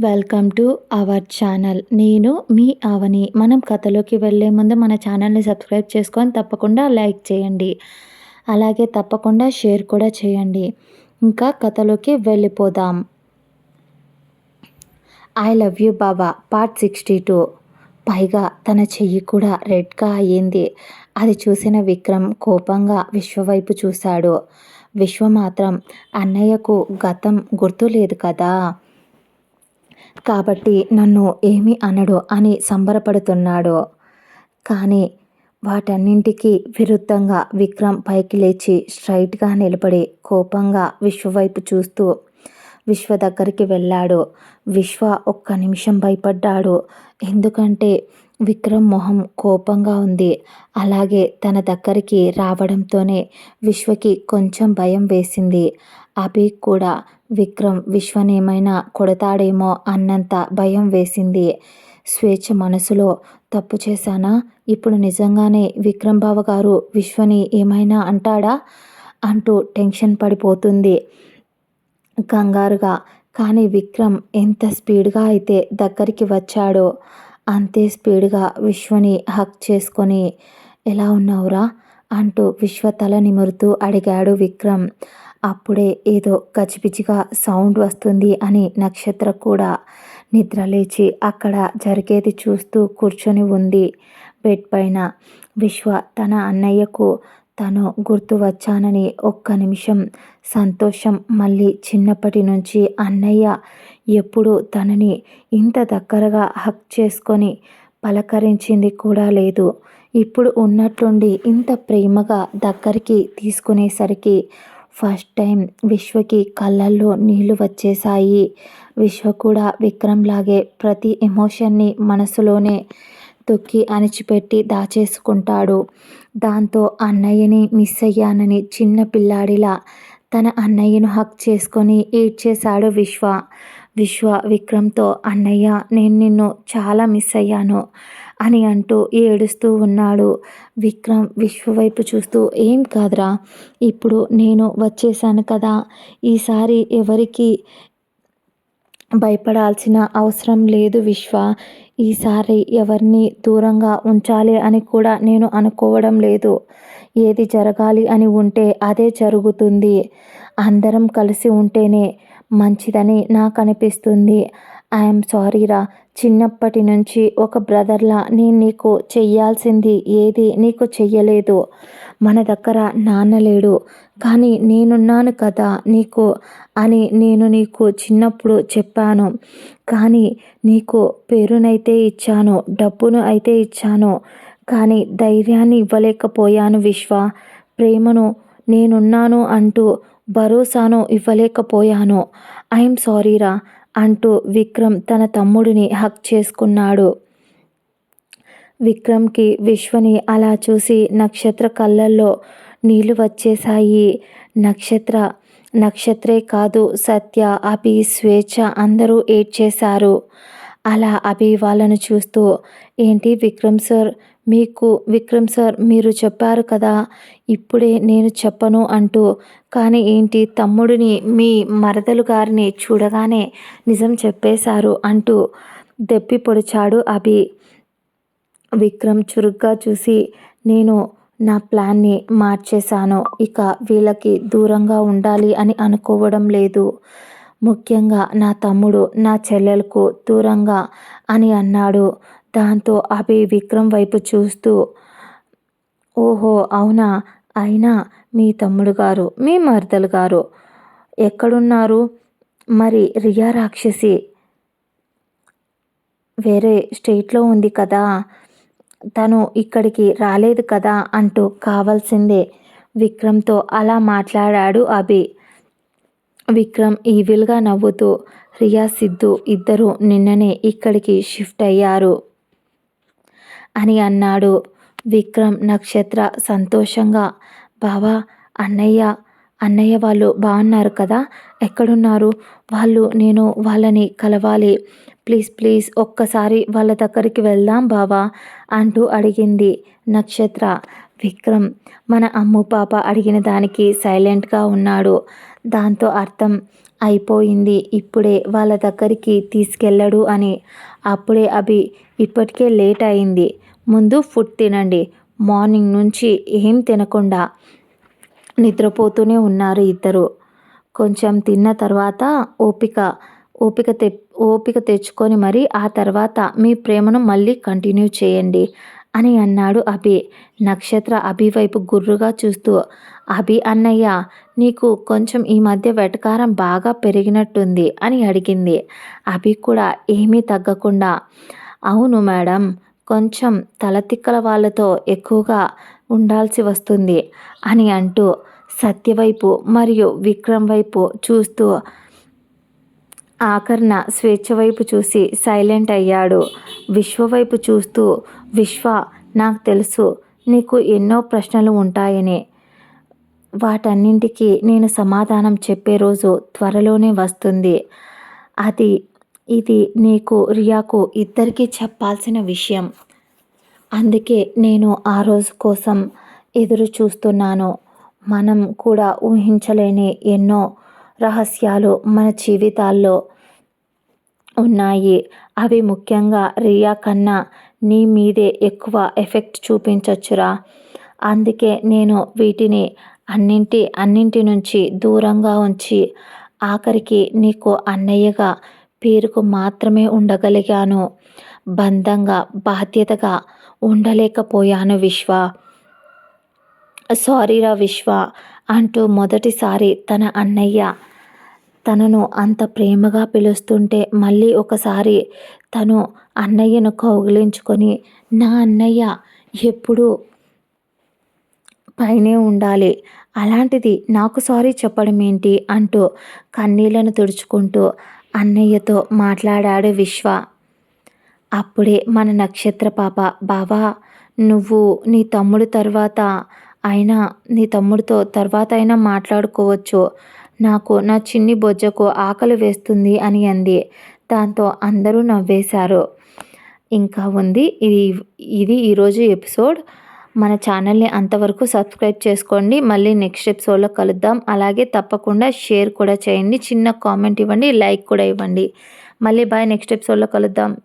Welcome to our channel. నేను మీ అవని. మనం కథలోకి వెళ్ళే ముందు మన ఛానల్ని సబ్స్క్రైబ్ చేసుకొని తప్పకుండా లైక్ చేయండి. అలాగే తప్పకుండా షేర్ కూడా చేయండి. ఇంకా కథలోకి వెళ్ళిపోదాం. I love you Baba part sixty two. పైగా తన చెయ్యి కూడా రెడ్గా అయ్యింది. అది చూసిన విక్రమ్ కోపంగా విశ్వవైపు చూశాడు. విశ్వ మాత్రం అన్నయ్యకు గతం గుర్తు లేదు కదా? కాబట్టి నన్ను ఏమీ అనడు అని సంబరపడుతున్నాడు. కానీ వాటన్నింటికి విరుద్ధంగా విక్రమ్ పైకి లేచి స్ట్రైట్గా నిలబడి కోపంగా విశ్వ వైపు చూస్తూ విశ్వ దగ్గరికి వెళ్ళాడు. విశ్వ ఒక్క నిమిషం భయపడ్డాడు. ఎందుకంటే విక్రమ్ మొహం కోపంగా ఉంది. అలాగే తన దగ్గరికి రావడంతోనే విశ్వకి కొంచెం భయం వేసింది. అభి కూడా విక్రమ్ విశ్వనేమైనా కొడతాడేమో అన్నంత భయం వేసింది. స్వేచ్ఛ మనసులో తప్పు చేశానా? ఇప్పుడు నిజంగానే విక్రమ్ బావ గారు విశ్వని ఏమైనా అంటాడా? అంటూ టెన్షన్ పడిపోతుంది. కంగారుగా కానీ విక్రమ్ ఎంత స్పీడ్గా అయితే దగ్గరికి వచ్చాడో అంతే స్పీడ్గా విశ్వని హక్ చేసుకొని ఎలా ఉన్నావురా? అంటూ విశ్వ తల నిమురుతూ అడిగాడు విక్రమ్. అప్పుడే ఏదో గజిబిజిగా సౌండ్ వస్తుంది అని నక్షత్ర కూడా నిద్రలేచి అక్కడ జరిగేది చూస్తూ కూర్చొని ఉంది బెడ్ పైన. విశ్వ తన అన్నయ్యకు తను గుర్తు వచ్చానని ఒక్క నిమిషం సంతోషం మళ్ళీ చిన్నప్పటి నుంచి అన్నయ్య ఎప్పుడు తనని ఇంత దగ్గరగా హక్ చేసుకొని పలకరించింది కూడా లేదు. ఇప్పుడు ఉన్నట్లుండి ఇంత ప్రేమగా దగ్గరికి తీసుకునేసరికి ఫస్ట్ టైం విశ్వకి కళ్ళల్లో నీళ్ళు వచ్చేసాయి విశ్వ కూడా విక్రమ్ లాగే ప్రతి ఎమోషన్ని మనసులోనే తొక్కి అణిచిపెట్టి దాచేసుకుంటాడు. దాంతో అన్నయ్యని మిస్ అయ్యానని చిన్న పిల్లాడిలా తన అన్నయ్యను హక్ చేసుకొని ఏడ్చేశాడు విశ్వ. విశ్వ విక్రమ్తో అన్నయ్య నేను నిన్ను చాలా మిస్ అయ్యాను అని అంటూ ఏడుస్తూ ఉన్నాడు. విక్రమ్ విశ్వ వైపు చూస్తూ ఏం కాదురా ఇప్పుడు నేను వచ్చేసాను కదా. ఈసారి ఎవరికి భయపడాల్సిన అవసరం లేదు విశ్వ. ఈసారి ఎవరిని దూరంగా ఉంచాలి అని కూడా నేను అనుకోవడం లేదు. ఏది జరగాలి అని ఉంటే అదే జరుగుతుంది. అందరం కలిసి ఉంటేనే మంచిదని నాకు అనిపిస్తుంది. ఐఎమ్ సారీరా చిన్నప్పటి నుంచి ఒక బ్రదర్లా నేను నీకు చెయ్యాల్సింది ఏది నీకు చెయ్యలేదు. మన దగ్గర నాన్న లేడు. కానీ నేనున్నాను కదా నీకు అని నేను నీకు చిన్నప్పుడు చెప్పాను. కానీ నీకు పేరునైతే ఇచ్చాను డబ్బును అయితే ఇచ్చాను. కానీ ధైర్యాన్ని ఇవ్వలేకపోయాను విశ్వ. ప్రేమను నేనున్నాను అంటూ భరోసాను ఇవ్వలేకపోయాను. ఐఎమ్ సారీరా అంటూ విక్రమ్ తన తమ్ముడిని హక్ చేసుకున్నాడు. విక్రమ్కి విశ్వని అలా చూసి నక్షత్ర కళ్ళల్లో నీళ్ళు వచ్చేశాయి. నక్షత్ర నక్షత్రే కాదు సత్య అభి స్వేచ్ఛ అందరూ ఏడ్చేశారు. అలా అభి వాళ్ళను చూస్తూ ఏంటి విక్రమ్ సార్ మీకు విక్రమ్ సార్ మీరు చెప్పారు కదా ఇప్పుడే నేను చెప్పను అంటూ కానీ ఏంటి తమ్ముడిని మీ మరదలు గారిని చూడగానే నిజం చెప్పేశారు అంటూ దెప్పి పొడిచాడు అభి. విక్రమ్ చురుగ్గా చూసి నేను నా ప్లాన్ని మార్చేశాను ఇక వీళ్ళకి దూరంగా ఉండాలి అని అనుకోవడం లేదు. ముఖ్యంగా నా తమ్ముడు నా చెల్లెలకు దూరంగా అని అన్నాడు. దాంతో అభి విక్రమ్ వైపు చూస్తూ ఓహో అవునా? అయినా మీ తమ్ముడు గారు మీ మరదలు గారు ఎక్కడున్నారు? మరి రియా రాక్షసి వేరే స్టేట్లో ఉంది కదా. తను ఇక్కడికి రాలేదు కదా అంటూ కావాల్సిందే. విక్రమ్తో అలా మాట్లాడాడు అభి. విక్రమ్ ఈవిల్గా నవ్వుతూ రియా సిద్ధు ఇద్దరు నిన్ననే ఇక్కడికి షిఫ్ట్ అయ్యారు అని అన్నాడు విక్రమ్ నక్షత్ర సంతోషంగా. బావా అన్నయ్య అన్నయ్య వాళ్ళు బాగున్నారు కదా? ఎక్కడున్నారు? వాళ్ళు నేను వాళ్ళని కలవాలి. ప్లీజ్ ప్లీజ్ ఒక్కసారి వాళ్ళ దగ్గరికి వెళ్దాం బావా అంటూ అడిగింది నక్షత్ర. విక్రమ్ మన అమ్ము పాప అడిగిన దానికి సైలెంట్గా ఉన్నాడు. దాంతో అర్థం అయిపోయింది. ఇప్పుడే వాళ్ళ దగ్గరికి తీసుకెళ్ళడు అని. అప్పుడే అభి ఇప్పటికే లేట్ అయింది. ముందు ఫుడ్ తినండి. మార్నింగ్ నుంచి ఏం తినకుండా నిద్రపోతూనే ఉన్నారు ఇద్దరు. కొంచెం తిన్న తర్వాత ఓపిక ఓపిక తె ఓపిక తెచ్చుకొని మరి ఆ తర్వాత మీ ప్రేమను మళ్ళీ కంటిన్యూ చేయండి. అని అన్నాడు అభి. నక్షత్ర అభి వైపు గుర్రుగా చూస్తూ అభి అన్నయ్య నీకు కొంచెం ఈ మధ్య వెటకారం బాగా పెరిగినట్టుంది అని అడిగింది. అభి కూడా ఏమీ తగ్గకుండా అవును మేడం కొంచెం తలతిక్కల వాళ్ళతో ఎక్కువగా ఉండాల్సి వస్తుంది అని అంటూ సత్యవైపు మరియు విక్రమ్ వైపు చూస్తూ ఆకర్ణ స్వేచ్ఛ వైపు చూసి సైలెంట్ అయ్యాడు. విశ్వ వైపు చూస్తూ విశ్వ నాకు తెలుసు నీకు ఎన్నో ప్రశ్నలు ఉంటాయని. వాటన్నింటికి నేను సమాధానం చెప్పే రోజు త్వరలోనే వస్తుంది. అది ఇది నీకు రియాకు ఇద్దరికీ చెప్పాల్సిన విషయం. అందుకే నేను ఆ రోజు కోసం ఎదురు చూస్తున్నాను మనం కూడా ఊహించలేని ఎన్నో రహస్యాలు మన జీవితాల్లో ఉన్నాయి. అవి ముఖ్యంగా రియా కన్నా నీ మీదే ఎక్కువ ఎఫెక్ట్ చూపించచ్చురా. అందుకే నేను వీటిని అన్నింటి అన్నింటి నుంచి దూరంగా ఉంచి ఆఖరికి నీకు అన్నయ్యగా పేరుకు మాత్రమే ఉండగలిగాను. బంధంగా బాధ్యతగా ఉండలేకపోయాను విశ్వ. సారీరా విశ్వ అంటూ మొదటిసారి తన అన్నయ్య తనను అంత ప్రేమగా పిలుస్తుంటే మళ్ళీ ఒకసారి తను అన్నయ్యను కౌగిలించుకొని నా అన్నయ్య ఎప్పుడు పైనే ఉండాలి. అలాంటిది నాకు సారీ చెప్పడం ఏంటి? అంటూ కన్నీళ్ళను తుడుచుకుంటూ అన్నయ్యతో మాట్లాడాడు విశ్వ. అప్పుడే మన నక్షత్ర పాప బావా నువ్వు నీ తమ్ముడు తర్వాత అయినా నీ తమ్ముడితో తర్వాత అయినా మాట్లాడుకోవచ్చు. నాకు నా చిన్ని బొజ్జకు ఆకలి వేస్తుంది అని అంది. దాంతో అందరూ నవ్వేశారు. ఇంకా ఉంది. ఇది ఇది ఈరోజు ఎపిసోడ్. మన ఛానల్ని అంతవరకు సబ్స్క్రైబ్ చేసుకోండి. మళ్ళీ నెక్స్ట్ ఎపిసోడ్లో కలుద్దాం. అలాగే తప్పకుండా షేర్ కూడా చేయండి. చిన్న కామెంట్ ఇవ్వండి. లైక్ కూడా ఇవ్వండి. మళ్ళీ బాయ్. నెక్స్ట్ ఎపిసోడ్లో కలుద్దాం.